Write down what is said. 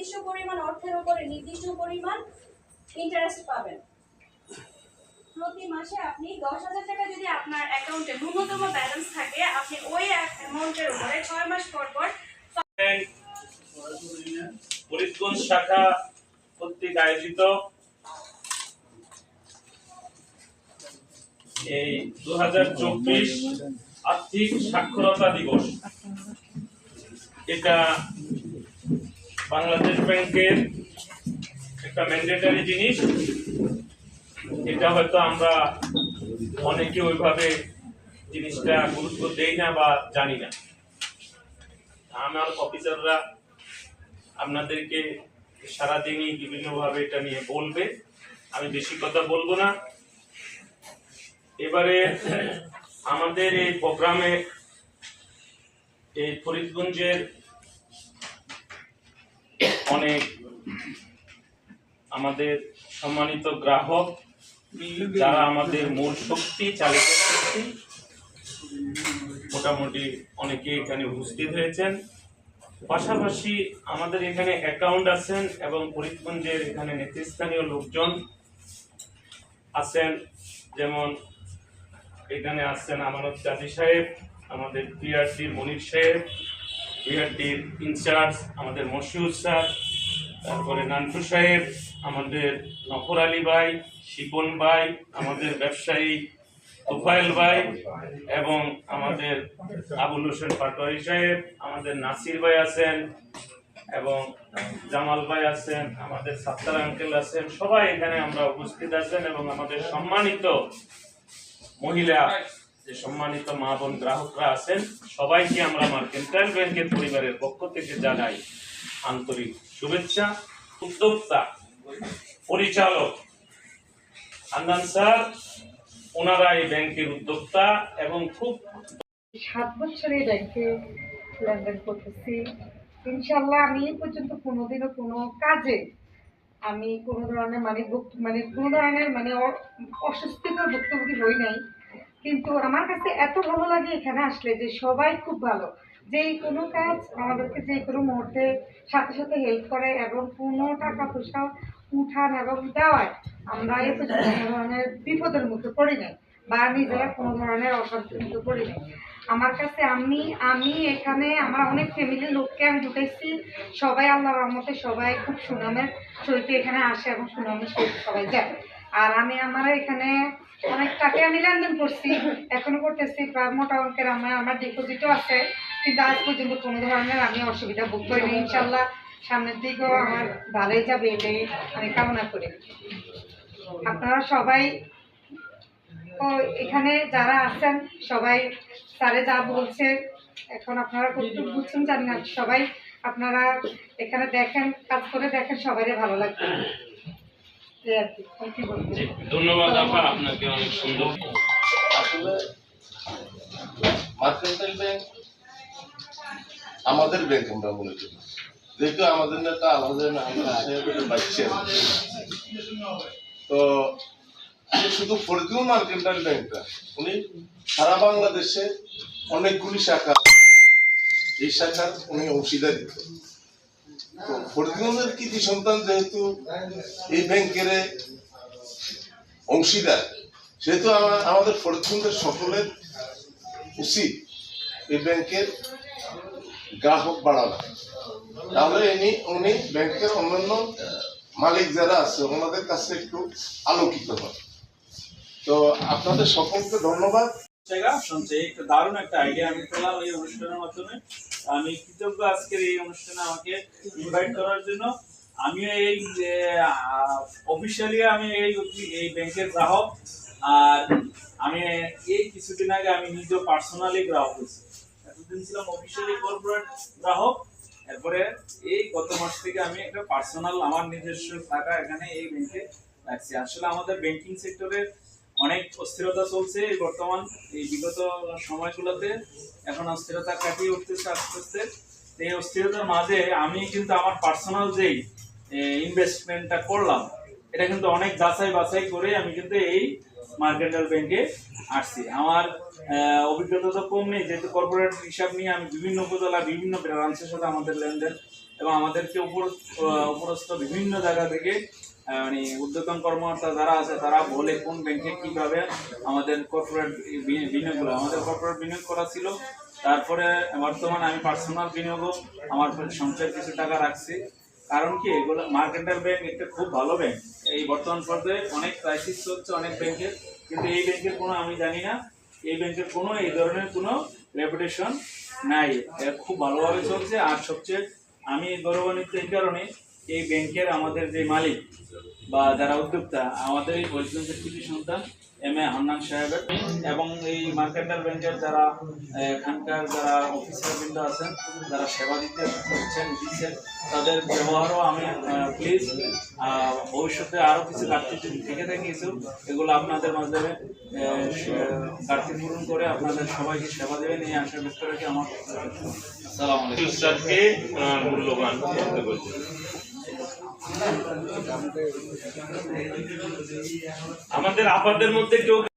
নির্দিষ্ট পরিমাণ অর্থের উপরে নির্দিষ্ট পরিমাণ ইন্টারেস্ট পাবেন। প্রতি মাসে আপনি দশ হাজার টাকা যদি আপনার অ্যাকাউন্টে ন্যূনতম ব্যালেন্স থাকে, আপনি ওই অ্যামাউন্টের উপরে ছয় মাস পর পর ফরিদগঞ্জ শাখা কর্তৃক আয়োজিত এই দু আর্থিক সাক্ষরতা দিবস। এটা বাংলাদেশ ব্যাংকের একটা ম্যান্ডেটারি জিনিস। এটা হয়তো আমরা অনেকে ওইভাবে জিনিসটা গুরুত্ব দেই না বা জানি না। আমার অফিসাররা আপনাদেরকে সারাদিনই বিভিন্নভাবে এটা নিয়ে বলবে। আমি বেশি কথা বলব না। এবারে আমাদের এই প্রোগ্রামে এই ফরিদগঞ্জের অনেক আমাদের সম্মানিত গ্রাহক যারা আমাদের মূল শক্তি, চালিত শক্তি, মোটামুটি অনেকে এখানে উপস্থিত হয়েছেন। পাশাপাশি আমাদের এখানে অ্যাকাউন্ট আছেন এবং ফরিদগঞ্জের এখানে নেতৃস্থানীয় লোকজন আছেন। যেমন এখানে আছেন আমানত চাঁদি সাহেব, আমাদের পিআরটির মনির সাহেব পিআরটির ইনচার্জ আমাদের মশিউর স্যার, তারপরে নান্টু সাহেব, আমাদের নফর আলী ভাই, শিপন ভাই, আমাদের ব্যবসায়ী তোফায়েল ভাই এবং আমাদের আবুল হোসেন পাটোয়ারি সাহেব, আমাদের নাসির ভাই আছেন এবং জামাল ভাই আছেন, আমাদের সাত্তার আঙ্কেল আছেন, সবাই এখানে আমরা উপস্থিত আছেন এবং আমাদের সম্মানিত মহিলা যে সম্মানিত মা বোন গ্রাহকরা আছেন, সবাইকে আমরা আমার মার্কেন্টাইল ব্যাংকের পরিবারের পক্ষ থেকে জানাই আন্তরিক শুভেচ্ছা, উদ্যোক্তা, পরিচালক আন্দান স্যার, ওনারা এই ব্যাংকের উদ্যোক্তা এবং খুব সাত বছরে ব্যাংকে লেনদেন করতেছি। ইনশাল্লাহ আমি এই পর্যন্ত কোনোদিনও কোনো কাজে আমি কোনো ধরনের মানে মানে কোনো ধরনের মানে অস্বস্তিকর ভুক্তভোগী হই নাই। কিন্তু আমার কাছে এত ভালো লাগে এখানে আসলে যে সবাই খুব ভালো। যে কোনো কাজ আমাদেরকে যে কোনো মুহূর্তে সাথে সাথে হেল্প করে এবং কোনো টাকা পয়সা উঠান এবং দেওয়ায় আমরা কোনো ধরনের বিপদের মুখে পড়ি নাই বা নিজেরা কোনো ধরনের অশান্তির মুখে পড়ি নাই। আমার কাছে আমি আমি এখানে আমার অনেক ফ্যামিলির লোককে আমি ঢুকাইছি। সবাই আল্লাহ রহমতে সবাই খুব সুনামের সহিত এখানে আসে এবং সুনামের সহিত সবাই যায়। আর আমি আমার এখানে অনেক টাকা আমি লেনদেন করছি, এখনও করতেছি মোটা অঙ্কের আমার আমার ডিপোজিটও আছে, কিন্তু আজ পর্যন্ত কোনো ধরনের আমি অসুবিধা ভোগ করিনি। ইনশাল্লাহ সামনের দিকেও আমার ভালোই যাবে, এটাই আমি কামনা করি। আপনারা সবাই, ও, এখানে যারা আছেন, সবাই স্যারে যা বলছে, এখন আপনারা কতটুকু বুঝছেন জানি না, সবাই আপনারা এখানে দেখেন, কাজ করে দেখেন সবারই ভালো লাগবে। ধন্যবাদ আপা আপনাকে অনেক সুন্দর। আসলে মার্কেন্টাইল ব্যাংক আমাদের ব্যাংক আমরা মনে করি। যেহেতু আমাদের নেতা আমাদের বাচ্চা তো উনি শুধু ফরিদগঞ্জ মার্কেন্টাইল ব্যাংকটা উনি সারা বাংলাদেশে অনেকগুলি শাখা এই শাখার উনি অংশীদারি তো ফরিদগঞ্জের কৃতি সন্তান যেহেতু এই ব্যাংকের অংশীদার, সেহেতু আমাদের ফরিদগঞ্জের সকলের উচিত এই ব্যাংকের গ্রাহক বাড়ানো। তাহলে ইনি, উনি ব্যাংকের অন্যান্য মালিক যারা আছে, ওনাদের কাছে একটু আলোকিত হয়। তো আপনাদের সকলকে ধন্যবাদ। সঞ্চয় একটা দারুণ একটা আইডিয়া আমি পেলাম এই অনুষ্ঠানের মাধ্যমে। আমি কৃতজ্ঞ আজকের এই অনুষ্ঠানে আমাকে ইনভাইট করার জন্য। আমিও এই অফিসিয়ালি আমি এই এই ব্যাংকের গ্রাহক। আর আমি এই কিছুদিন আগে আমি নিজে পার্সোনালি গ্রাহক হয়েছি। এতদিন ছিলাম অফিসিয়ালি কর্পোরেট গ্রাহক। এরপরে এই গত মাস থেকে আমি একটা পার্সোনাল আমার নিজস্ব টাকা এখানে এই ব্যাংকে রাখছি। আসলে আমাদের ব্যাংকিং সেক্টরে অনেক অস্থিরতা চলছে এই বর্তমান, এই বিগত সময়গুলোতে। এখন অস্থিরতা কাটিয়ে উঠতেছে আস্তে আস্তে। এই অস্থিরতার মাঝে আমি কিন্তু আমার পার্সোনাল যেই ইনভেস্টমেন্টটা করলাম, এটা কিন্তু অনেক যাচাই বাছাই করে আমি কিন্তু এই মার্কেন্টাল ব্যাংকে আসছি। আমার অভিজ্ঞতা তো কম নেই, যেহেতু কর্পোরেট হিসাব নিয়ে আমি বিভিন্ন উপজেলা, বিভিন্ন ব্রাঞ্চের সাথে আমাদের লেনদেন এবং আমাদেরকে উপর উপরস্থ বিভিন্ন জায়গা থেকে মানে উদ্যোতন কর্মকর্তা যারা আছে, তারা বলে কোন ব্যাংকে কীভাবে আমাদের কর্পোরেট বিনিয়োগগুলো, আমাদের কর্পোরেট বিনিয়োগ করা ছিল। তারপরে বর্তমানে আমি পার্সোনাল বিনিয়োগও আমার সঞ্চয়ের কিছু টাকা রাখছি। কারণ কি, এগুলো মার্কেন্টাল ব্যাংক একটা খুব ভালো ব্যাংক এই বর্তমান পর্যায়ে অনেক ক্রাইসিস চলছে অনেক ব্যাংকের কিন্তু এই ব্যাংকের কোনো আমি জানি না, এই ব্যাংকের কোনো, এই ধরনের কোনো রেপুটেশন নাই। খুব ভালোভাবে চলছে। আর সবচেয়ে আমি গৌরবান্বিত এই কারণে এই ব্যাংকের আমাদের যে মালিক বা যারা উদ্যোক্তা আমাদের এই বৈষ্ণবের কৃষি সন্তান, এম এ হান্নান সাহেবের। এবং এই মার্কেন্টাল ব্যাংকের যারা এখানকার যারা অফিসার বৃন্দ আছেন, যারা সেবা দিতে হচ্ছেন দিচ্ছেন তাদের ব্যবহারও আমি প্লিজ ভবিষ্যতে আরও কিছু ঘাটতি যদি থেকে থাকে কিছু এগুলো আপনাদের মাধ্যমে ঘাটতি পূরণ করে আপনাদের সবাইকে সেবা দেবেন, এই আশা ব্যক্ত রেখে আমার সালাম আলাইকুম। মূল্যবান। আমাদের আপাদের মধ্যে কেউ